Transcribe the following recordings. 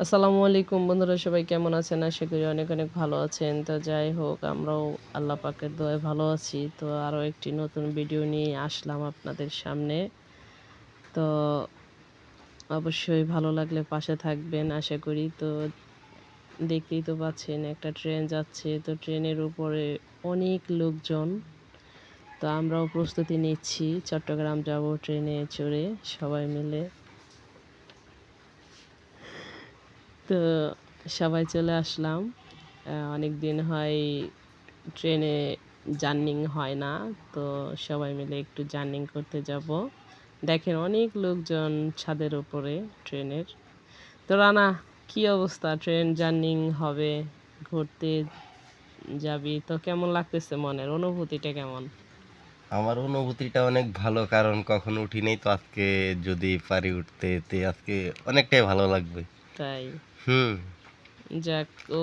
আসসালামু আলাইকুম বন্ধুরা, সবাই কেমন আছেন? আশা করি অনেক অনেক ভালো আছেন। তো যাই হোক, আমরাও আল্লাহ পাকের দোয়ায় ভালো আছি। তো আরও একটি নতুন ভিডিও নিয়ে আসলাম আপনাদের সামনে। তো অবশ্যই ভালো লাগলে পাশে থাকবেন, আশা করি। তো দেখতেই তো পাচ্ছেন, একটা ট্রেন যাচ্ছে। তো ট্রেনের উপরে অনেক লোকজন। তো আমরাও প্রস্তুতি নিচ্ছি। চট্টগ্রাম যাব ট্রেনে চড়ে সবাই মিলে। তো সবাই চলে আসলাম। অনেক দিন হয় ট্রেনে জার্নিং হয় না, তো সবাই মিলে একটু জার্নিং করতে যাব। দেখেন অনেক লোকজন ছাদের উপরে ট্রেনের। তো রানা, কি অবস্থা? ট্রেন জার্নিং হবে? ঘুরতে যাবি? তো কেমন লাগতেছে মনের? অনুভূতিটা কেমন? আমার অনুভূতিটা অনেক ভালো, কারণ কখনো উঠি নাই তো আজকে যদি পারি উঠতে, তে আজকে অনেকটাই ভালো লাগবে। তাই। হুম। যাক ও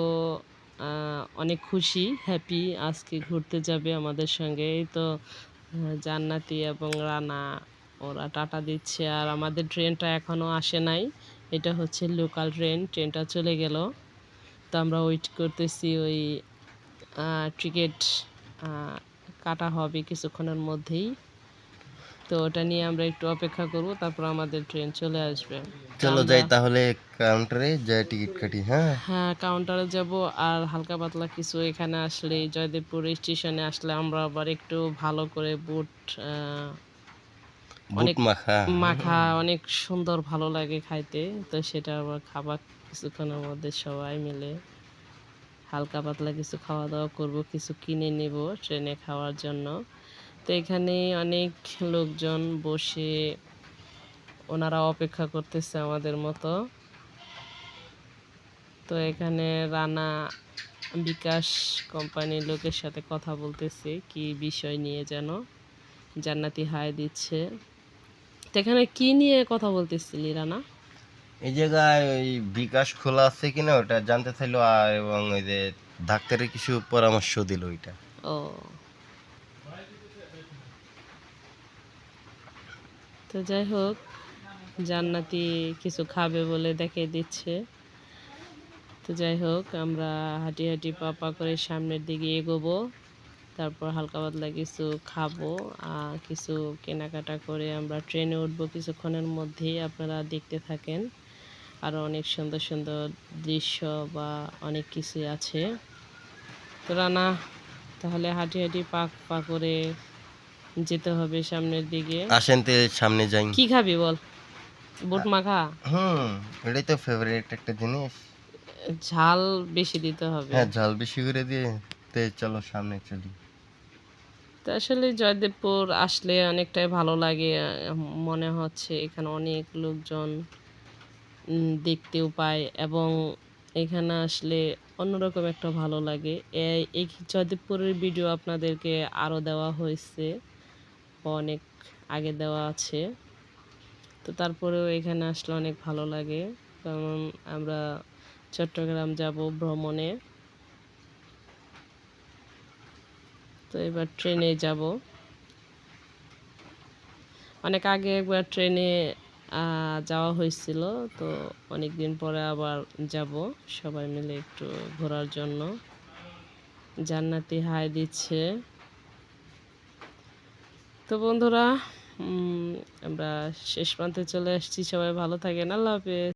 অনেক খুশি হ্যাপি আজকে ঘুরতে যাবে আমাদের সঙ্গে। এই তো জান্নাতি এবং রানা ওরা টাটা দিচ্ছে। আর আমাদের ট্রেনটা এখনও আসে নাই। এটা হচ্ছে লোকাল ট্রেন ট্রেনটা চলে গেল। তো আমরা ওয়েট করতেছি ওই টিকিট কাটা হবে কিছুক্ষণের মধ্যেই। তো ওটা নিয়ে আমরা একটু অপেক্ষা করব তারপর আমাদের ট্রেন চলে আসবে। চলো যাই তাহলে কাউন্টারে যাই টিকিট কাটি হ্যাঁ? হ্যাঁ কাউন্টারে যাব আর হালকা পাতলা কিছু এখানে আসলে জয়দেবপুর স্টেশনে আসলে আমরা আবার একটু ভালো করে বুট বুট অনেক মাখা। মাখা অনেক সুন্দর ভালো লাগে খাইতে তো সেটা আবার খাবার কিছুক্ষণের মধ্যে সবাই মিলে হালকা পাতলা কিছু খাওয়া দাওয়া করব কিছু কিনে নেব ট্রেনে খাওয়ার জন্য। তো এখানে অনেক লোকজন বসে ওনারা অপেক্ষা করতেছে আমাদের মতো। তো এখানে রানা বিকাশ কোম্পানির লোকের সাথে কথা বলতেছে কি বিষয় নিয়ে যেন জান্নাতি হায় দিচ্ছে। তো এখানে কি নিয়ে কথা বলতেছিলি রানা? এই জায়গায় ওই বিকাশ খোলা আছে কিনা ওটা জানতে চাইলো আর এবং ওই যে ডাক্তারের কিছু পরামর্শ দিল ওইটা। ও। তো যাই হোক, জান্নাতি কিছু খাবে বলে দেখে দিচ্ছে। তো যাই হোক, আমরা হাঁটি হাঁটি পা পা করে সামনের দিকে এগোবো, তারপর হালকা পাতলা কিছু খাব, আর কিছু কেনাকাটা করে আমরা ট্রেনে উঠবো কিছুক্ষণের মধ্যেই। আপনারা দেখতে থাকেন আরও অনেক সুন্দর সুন্দর দৃশ্য বা অনেক কিছুই আছে। তো রানা, তাহলে হাঁটি হাঁটি পা পা করে যেতে হবে সামনের দিকে। আসেন তে সামনে যাই। কি খাবি বল? বুট মাখা? হুম এটাই তো ফেভারিট একটা জিনিস। ঝাল বেশি দিতে হবে। হ্যাঁ ঝাল বেশি করে দিয়ে তে চলো সামনে চলি। তো আসলে জয়দেবপুর আসলে অনেকটাই ভালো লাগে। মনে হচ্ছে এখানে অনেক লোকজন দেখতেও পায় এবং এখানে আসলে অন্যরকম একটা ভালো লাগে। এই জয়দেবপুরের ভিডিও আপনাদেরকে আরও দেওয়া হয়েছে। অনেক আগে দেওয়া আছে। তো তারপরেও এখানে আসলে অনেক ভালো লাগে। কারণ আমরা চট্টগ্রাম যাব ভ্রমণে। তো এবার ট্রেনে যাব। অনেক আগে একবার ট্রেনে যাওয়া হয়েছিল। তো অনেক দিন পরে আবার যাব সবাই মিলে একটু ঘোরার জন্য। জান্নাতি হাই দিচ্ছে। তো বন্ধুরা আমরা শেষ প্রান্তে চলে আসছি। সবাই ভালো থাকেন। আল্লাহ হাফেজ।